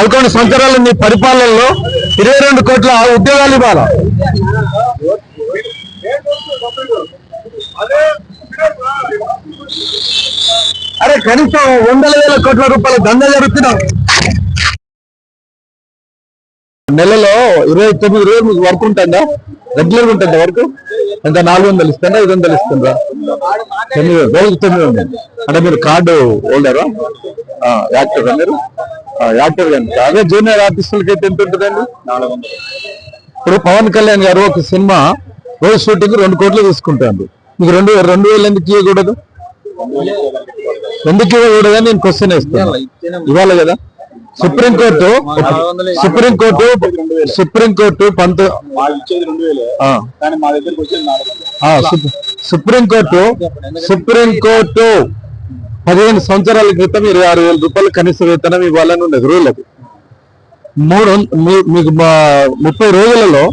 పదకొండు సంవత్సరాల నీ పరిపాలనలో ఇరవై రెండు కోట్ల ఉద్యోగాలు ఇవ్వాలా? అరే కనీసం వందల వేల కోట్ల రూపాయల దంద జరుగుతున్నాం. నెలలో ఇరవై తొమ్మిది రోజులు వర్క్ ఉంటుందా? రెగ్యులర్గా ఉంటుందా వర్క్? ఎంత? నాలుగు వందలు ఇస్తారా? ఐదు వందలు ఇస్తుందా తొమ్మిది రోజుకి తొమ్మిది వందలు. అంటే మీరు కార్డు హోల్డరా? యాక్టర్ మీరు? ఆ, యాక్టర్ కనుక అదే జూనియర్ ఆర్టిస్టులకి అయితే ఎంత ఉంటుందండి? ఇప్పుడు పవన్ కళ్యాణ్ గారు ఒక సినిమా రోజు షూటింగ్ రెండు కోట్లు తీసుకుంటారు మీకు రెండు రెండు వేలు ఎందుకు ఇవ్వకూడదు? ఎందుకు ఇవ్వకూడదు అని నేను క్వశ్చన్ వేస్తాను ఇవ్వాలి కదా? Supreme court supreme court supreme court పంత సుప్రీంకోర్టు సుప్రీంకోర్టు పదిహేను సంవత్సరాల క్రితం ఇరవై ఆరు వేల రూపాయలు కనీస వేతనం ఇవ్వాలని ఉండదు రూల్ అది మూడు మీకు మా- ముప్పై రోజులలో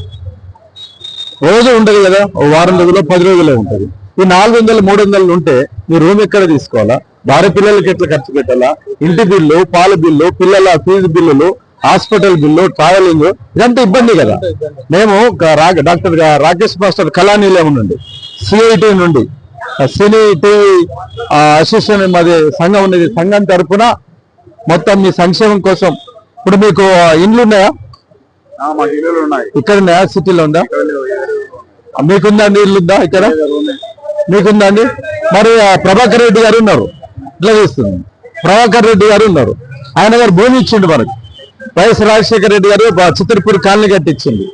రోజు ఉండదు కదా వారం రోజుల్లో పది రోజులే ఉంటది. ఈ నాలుగు వందలు మూడు వందలు ఉంటే మీ రూమ్ ఎక్కడ తీసుకోవాలా? భార్య పిల్లలకి ఎట్లా ఖర్చు పెట్టాలా? ఇంటి బిల్లు పాల బిల్లు పిల్లల ఫీజు బిల్లులు హాస్పిటల్ బిల్లు ట్రావెలింగ్ ఇదంతా ఇబ్బంది కదా. మేము డాక్టర్ రాకేష్ మాస్టర్ కళానీలం నుండి. సిఐటి నుండి సిఐటి అసోసియేషన్ మాది సంఘం ఉన్నది. సంఘం తరపున మొత్తం మీ సంక్షేమం కోసం ఇప్పుడు మీకు ఇండ్లు ఉన్నాయా? ఇక్కడ ఉన్నాయా. సిటీలో ఉందా? మీకుందా? ఇల్లు ఉందా ఇక్కడ? మీకుందా అండి మరి ప్రభాకర్ రెడ్డి గారు ఉన్నారు. ఇట్లా చేస్తుంది ప్రభాకర్ రెడ్డి గారు ఉన్నారు. ఆయన గారు భూమి ఇచ్చిండు మనకు. వైఎస్ రాజశేఖర రెడ్డి గారు చిత్రపూర్ కాలనీ కట్టించింది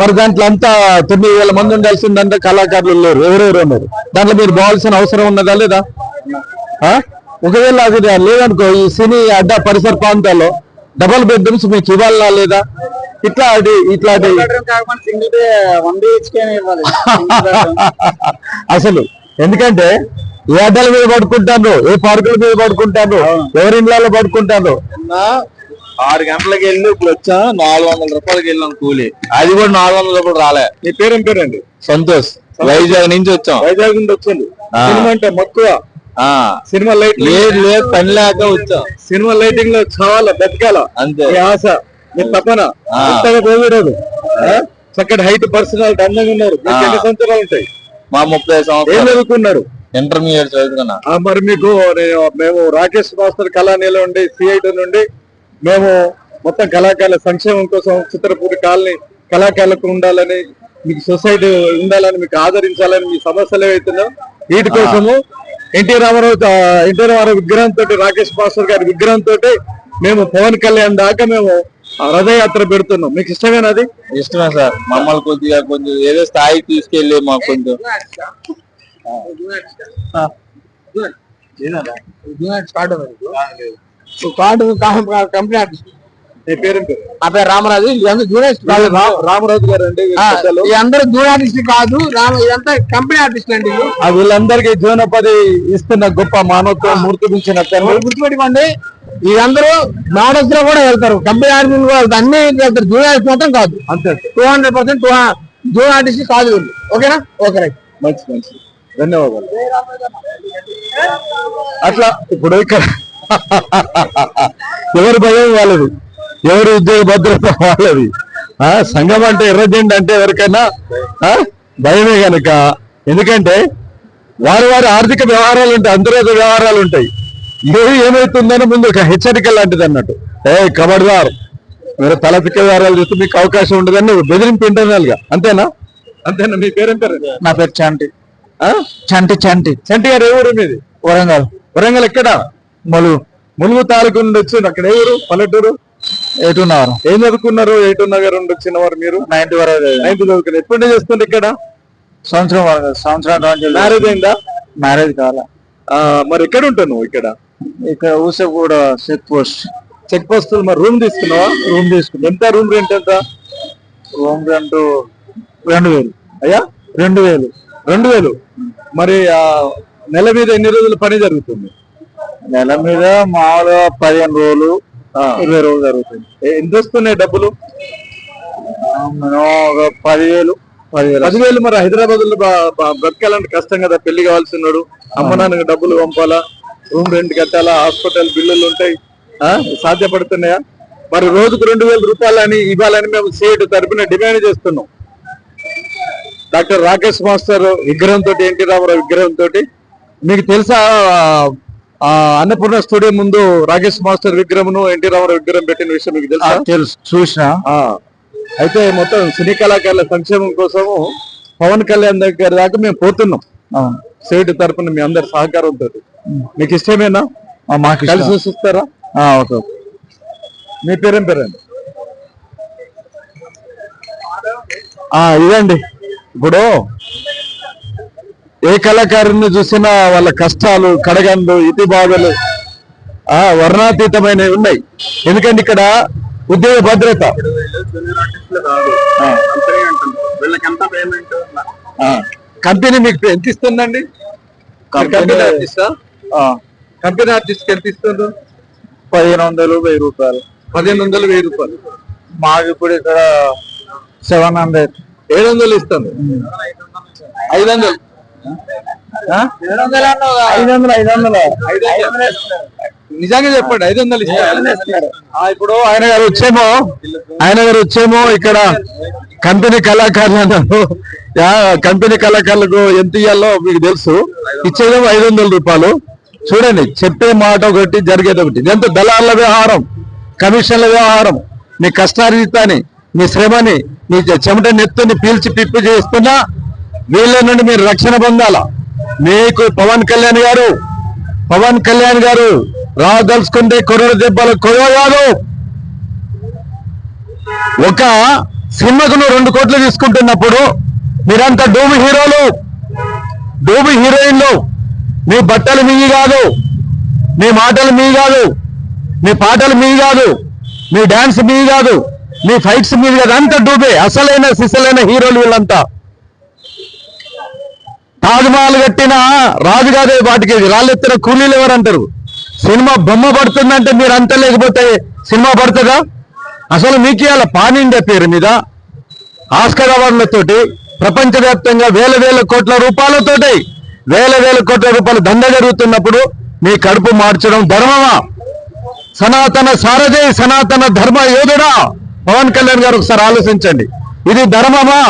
మరి దాంట్లో అంతా తొమ్మిది వేల మంది ఉండాల్సిందంటే కళాకారులు లేరు. ఎవరెవరు ఉన్నారు? దాంట్లో మీరు పోవాల్సిన అవసరం ఉన్నదా లేదా? ఒకవేళ అది లేదనుకో ఈ సినీ అడ్డా పరిసర ప్రాంతాల్లో డబల్ బెడ్రూమ్స్ మీకు ఇవ్వాలా లేదా? ఇట్లా అది ఇట్లాంటి అసలు ఎందుకంటే ఏ అడ్డాల మీద పడుకుంటాను ఏ పార్కుల మీద పడుకుంటాను ఎవరి ఇళ్ళలో పడుకుంటాను ఆరు గంటలకు వెళ్ళి ఇప్పుడు వచ్చా నాలుగు వందల రూపాయలకి వెళ్ళాం కూలి. అది కూడా నాలుగు వందల రూపాయలు రాలే. మీ పేరు ఏం పేరండి? సంతోష్. వైజాగ్ నుంచి వచ్చాం. వైజాగ్ నుండి వచ్చింది ఆ. సినిమా అంటే మక్కువ. ఆ. సినిమా లైట్ లేదు లేదు పని లేక వచ్చాం. సినిమా లైటింగ్లో చాలా బతకాల? అంతే. ఆశ మీ తపన? చక్కటి హైట్ పర్సనాలిటీ అందంగా ఉన్నారు. ఎన్ని సంవత్సరాలు ఉంటాయి? మా ముప్పై ఏం సంవత్సరాలు చదువుకున్నారు? ఇంటర్మీడియట్ చదువుకున్నా మరి మీకు మేము రాకేష్ మాస్టర్ కళానీలో నుండి సిఐటి నుండి మేము మొత్తం కళాకారుల సంక్షేమం కోసం చిత్రపూడి కాలనీ కళాకారులకు ఉండాలని మీకు సొసైటీ ఉండాలని మీకు ఆదరించాలని మీ సమస్యలు ఏవైతున్నాయో వీటి కోసము ఎన్టీ రామారావు ఎన్టీ రామారావు విగ్రహంతో రాకేష్ మాస్టర్ గారి విగ్రహంతో మేము పవన్ కళ్యాణ్ దాకా మేము రథయాత్ర పెడుతున్నాం. మీకు ఇష్టమేనా అది? ఇష్టమే సార్. మమ్మల్ని కొద్దిగా కొంచెం ఏదో స్థాయికి తీసుకెళ్ళి మాకు కొంచెం కార్డు పేరేం పేరు నా పేరు రామరాజు. జూనియర్ రామరాజు గారు అండి. అందరూ జూనియర్ ఆర్టిస్ట్ కాదు. ఇదంతా కంపెనీ ఆర్టిస్ట్ అండి వీళ్ళందరికీ జీవనోపాధి ఇస్తున్న గొప్ప మానవత్వం మూర్తి ఎవరు గుర్తుపెట్టుకోండి. వీళ్ళందరూ మోడల్స్లో కూడా వెళ్తారు. కంపెనీ ఆర్టిస్ట్ కూడా వెళ్తారు. అన్ని వెళ్తారు. జూనియర్ ఆర్టిస్ట్ మాత్రం కాదు. అంతే. Two hundred percent junior artist కాదు ఓకేనా? Okay right. మంచి మంచి. ధన్యవాదాలు. అట్లా ఇప్పుడు ఇక్కడ ఎవరి భయం వాళ్ళది? ఎవరి ఉద్యోగ భద్రత వాళ్ళది ఆ సంఘం అంటే ఎర్రజెండా అంటే ఎవరికైనా ఆ భయమే గనక. ఎందుకంటే వారి వారి ఆర్థిక వ్యవహారాలు ఉంటాయి అంతర్గత వ్యవహారాలు ఉంటాయి. ఏది ఏమవుతుందని ముందు ఒక హెచ్చరిక లాంటిది అన్నట్టు. ఏ కబడ్దార్ మీరు తలపిక వ్యవహారాలు చేస్తే మీకు అవకాశం ఉండదని బెదిరింపు ఇంటర్నల్గా. అంతేనా? అంతేనా? మీ పేరేం పేరు? నా పేరు చంటి. ఆ? చంటి చంటి. చంటి గారు ఏ ఊరు మీది? వరంగల్. వరంగల్ ఎక్కడ? ములుగు. ములుగు తాలూకు నుండి వచ్చింది అక్కడ ఏ ఊరు? పల్లెటూరు? ఎటున్నారు ఏం చదువుకున్నారు? ఎయిట్ నగర్ నుండి వచ్చిన వారు మీరు? నైన్టీ వరకు నైన్త్ చదువుకున్నారు. ఎప్పుడు చేస్తుంది ఇక్కడ? సంవత్సరం వరకు సంవత్సరం మ్యారేజ్ అయిందా? మ్యారేజ్ కావాలా మరి ఎక్కడ ఉంటావు నువ్వు ఇక్కడ? ఇక్కడ Usaguda check post. Check post మరి రూమ్ తీసుకున్నావా? రూమ్ తీసుకున్నా. ఎంత రూమ్ రెంట్ ఎంత? రూమ్ రెంట్ రెండు వేలు. అయ్యా? రెండు వేలు. రెండు వేలు. మరి ఆ నెల మీద ఎన్ని రోజులు పని జరుగుతుంది? నెల మీద మామూలుగా పదిహేను రోజులు. ఇరవై రోజులు జరుగుతుంది. ఎంత వస్తున్నాయి డబ్బులు? ఒక పదివేలు. పదివేలు. పదివేలు మరి హైదరాబాద్లో బ్రతకాలంటే కష్టం కదా పెళ్ళి కావాల్సి ఉన్నాడు అమ్మ నాన్నకి డబ్బులు పంపాలా? రూమ్ రెంట్ కట్టాలా? హాస్పిటల్ బిల్లులు ఉంటాయి. ఆ? సాధ్యపడుతున్నాయా? మరి రోజుకు రెండు వేల రూపాయలని ఇవ్వాలని మేము సేటు తరపున డిమాండ్ చేస్తున్నాం. డాక్టర్ రాకేష్ మాస్టర్ విగ్రహంతో ఎన్టీ రామారావు విగ్రహంతో మీకు తెలుసా ఆ, అన్నపూర్ణ స్టూడియో ముందు రాకేష్ మాస్టర్ విగ్రహమును ఎన్టీ రామారావు విగ్రహం పెట్టిన విషయం మీకు తెలుసా? తెలుసు. చూసిన. అయితే మొత్తం సినీ కళాకారుల సంక్షేమం కోసము పవన్ కళ్యాణ్ దగ్గర దాకా మేము పోతున్నాం. సేటు తరపున మీ అందరి సహకారంతో. మీకు ఇష్టమేనా? మాకు కలిసి చూస్తారా? ఓకే మీ పేరేం పేరండి? ఆ ఇదండి. ఇప్పుడు ఏ కళాకారుని చూసినా వాళ్ళ కష్టాలు కడగండ్లు ఇతి బాధలు ఆ వర్ణాతీతమైనవి ఉన్నాయి. ఎందుకంటే ఇక్కడ ఉద్యోగ భద్రత. కంపెనీ మీకు ఎంత ఇస్తుందండి? కంపెనీ ఆర్టిస్టా? కంపెనీ ఆర్టిస్ట్ ఎంత ఇస్తుంది పదిహేను వందలు వెయ్యి రూపాయలు. పదిహేను వందలు వెయ్యి రూపాయలు. మాకు ఇప్పుడు ఇక్కడ సెవెన్ హండ్రెడ్. ఏడు వందలు ఇస్తుంది ఐదు వందలు ఐదు వందలు ఐదు వందలు. ఐదు వందలు నిజంగా చెప్పండి ఐదు వందలు ఇప్పుడు ఆయన గారు వచ్చేమో ఆయన గారు వచ్చేమో ఇక్కడ కంపెనీ కళాకారులను యా, కంపెనీ కళాకారులకు ఎంత ఇయ్యాలో మీకు తెలుసు. ఇచ్చేదేమో ఐదు వందల రూపాయలు. చూడండి చెప్పే మాట ఒకటి జరిగేది ఒకటి. ఇదంతా దళాల వ్యవహారం కమిషన్ల వ్యవహారం. మీ కష్టార్జితాన్ని మీ శ్రమని మీ చెమట నెత్తుని పీల్చి పిప్పి చేస్తున్నా వీళ్ళ నుండి మీరు రక్షణ పొందాల? మీకు పవన్ కళ్యాణ్ గారు పవన్ కళ్యాణ్ గారు రాదలుచుకుంటే కొరడు దెబ్బలు కొరవ కాదు ఒక సినిమాకు నువ్వు రెండు కోట్లు తీసుకుంటున్నప్పుడు మీరంతా డూబి హీరోలు. డూబి హీరోయిన్లు. మీ బట్టలు మీ కాదు. మీ మాటలు మీ కాదు. మీ పాటలు మీ కాదు. మీ డాన్స్ మీ కాదు. మీ ఫైట్స్ మీ కాదు. అంతా డూబే అసలైన సిసలైన హీరోలు వీళ్ళంతా. తాజ్మహల్ కట్టిన రాజు కాదే వాటికి రాళ్ళెత్తిన కూలీలు ఎవరంటారు? సినిమా బొమ్మ పడుతుందంటే మీరు అంత లేకపోతే సినిమా పడుతుందా? అసలు మీకు ఇవాళ పాన్ ఇండియా పేరు మీద ఆస్కర్ అవార్డులతోటి ప్రపంచవ్యాప్తంగా వేల వేల కోట్ల రూపాయలతోటి వేల వేల కోట్ల రూపాయలు దండ జరుగుతున్నప్పుడు మీ కడుపు మార్చడం ధర్మమా? సనాతన సారథి సనాతన ధర్మ యోధుడా? పవన్ కళ్యాణ్ గారు ఒకసారి ఆలోచించండి. ఇది ధర్మమా?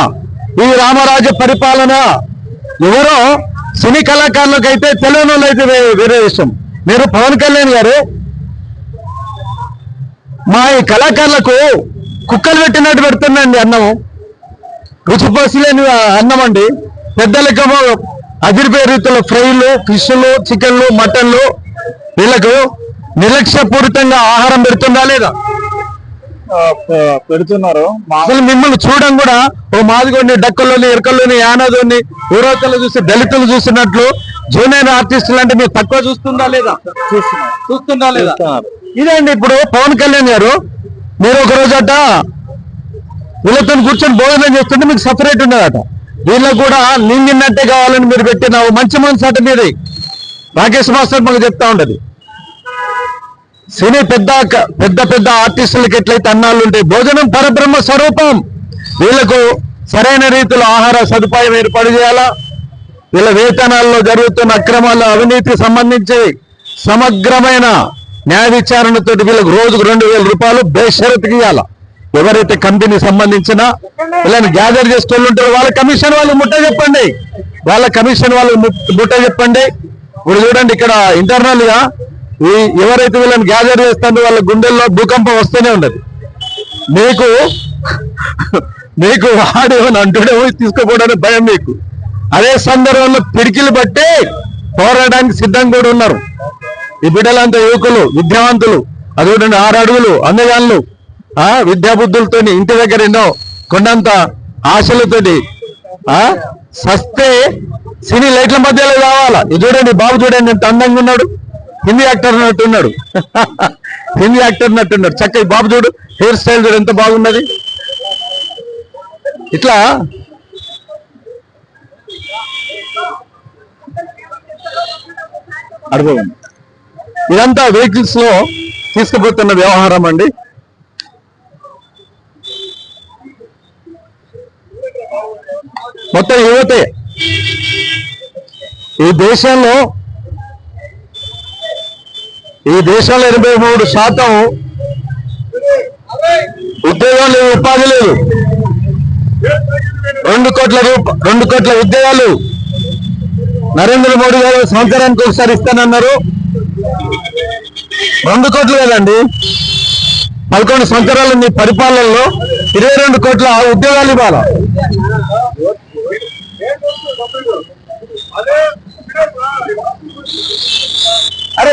ఇది రామరాజ పరిపాలన? ఎవరో సినీ కళాకారులకు అయితే తెలియని వాళ్ళైతే అయితే వేరే విషయం మీరు పవన్ కళ్యాణ్ గారు మా ఈ కళాకారులకు కుక్కలు పెట్టినట్టు పెడుతుందండి అన్నం. రుచిపసిలేని అన్నం అండి. పెద్దలకేమో అదిరిపోయే రీతిలో ఫ్రైలు ఫిష్లు చికెన్లు మటన్లు వీళ్ళకు నిర్లక్ష్యపూరితంగా ఆహారం పెడుతుందా లేదా? పెడుతున్నారు. అసలు మిమ్మల్ని చూడడం కూడా ఓ మాదిగోని డక్కల్లోని ఎరకల్లోని యానాదోని ఊరోతలు చూసి దళితులు చూసినట్లు జూనియర్ ఆర్టిస్టులు అంటే మీరు తక్కువ చూస్తుందా లేదా? చూస్తుందా లేదా? ఇదండి ఇప్పుడు పవన్ కళ్యాణ్ గారు మీరు ఒక రోజట వీళ్ళతో కూర్చొని భోజనం చేస్తుంటే మీకు సపరేట్ ఉన్నదట. వీళ్ళకు కూడా నింగిన్నట్టే కావాలని మీరు పెట్టిన మంచి మనసు అట మీది. రాకేష్ మాస్టర్ మాకు చెప్తా ఉండదు సినీ పెద్ద పెద్ద పెద్ద ఆర్టిస్టులకి ఎట్లయితే అన్నాళ్ళు ఉంటాయి భోజనం పరబ్రహ్మ స్వరూపం. వీళ్ళకు సరైన రీతిలో ఆహార సదుపాయం ఏర్పాటు చేయాలా? వీళ్ళ వేతనాల్లో జరుగుతున్న అక్రమాల అవినీతికి సంబంధించి సమగ్రమైన న్యాయ విచారణతో వీళ్ళకి రోజుకు రెండు వేల రూపాయలు బేషరత్కి ఇవ్వాలా? ఎవరైతే కంపెనీ సంబంధించిన వీళ్ళని గ్యాదర్ చేసుకోవాలి ఉంటారో వాళ్ళ కమిషన్ వాళ్ళు ముట్ట చెప్పండి. వాళ్ళ కమిషన్ వాళ్ళు ముట్ట చెప్పండి. ఇప్పుడు చూడండి ఇక్కడ ఇంటర్నల్గా ఈ ఎవరైతే వీళ్ళని గ్యాదర్ చేస్తారో వాళ్ళ గుండెల్లో భూకంపం వస్తూనే ఉండదు. మీకు మీకు వాడు ఏమైనా అంటుడేమో తీసుకుపోవడానికి భయం మీకు. అదే సందర్భంలో పిడికిలు బట్టి పోరాడడానికి సిద్ధంగా కూడా ఉన్నారు. ఈ బిడ్డలంతా యువకులు విద్యావంతులు అది చూడండి ఆరు అడుగులు అందగాళ్ళు ఆ విద్యాబుద్ధులతోని ఇంటి దగ్గర ఎన్నో కొండంత ఆశలతోటి ఆ సస్తే సినీ లైట్ల మధ్యలో కావాలా? ఇది చూడండి బాబు చూడండి ఎంత అందంగా ఉన్నాడు. హిందీ యాక్టర్ ఉన్నట్టు ఉన్నాడు హిందీ యాక్టర్ ఉన్నట్టు ఉన్నాడు చక్కగా బాబు చూడు హెయిర్ స్టైల్ చూడు ఎంత బాగున్నది. ఇట్లా అడుగు. ఇదంతా వెహికల్స్లో తీసుకుపోతున్న వ్యవహారం అండి. మొత్తం యువతే. ఈ దేశంలో ఈ దేశంలో ఎనభై మూడు శాతం ఉద్యోగం లేదు ఉపాధి లేదు. రెండు కోట్ల రూప రెండు కోట్ల ఉద్యోగాలు నరేంద్ర మోడీ గారు సంవత్సరానికి ఒకసారి ఇస్తానన్నారు. రెండు కోట్లు కదండి పదకొండు సంవత్సరాలు మీ పరిపాలనలో ఇరవై రెండు కోట్ల ఉద్యోగాలు ఇవ్వాల?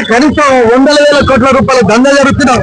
కనీసం వందల వేల కోట్ల రూపాయల దందా జరుగుతున్నాం.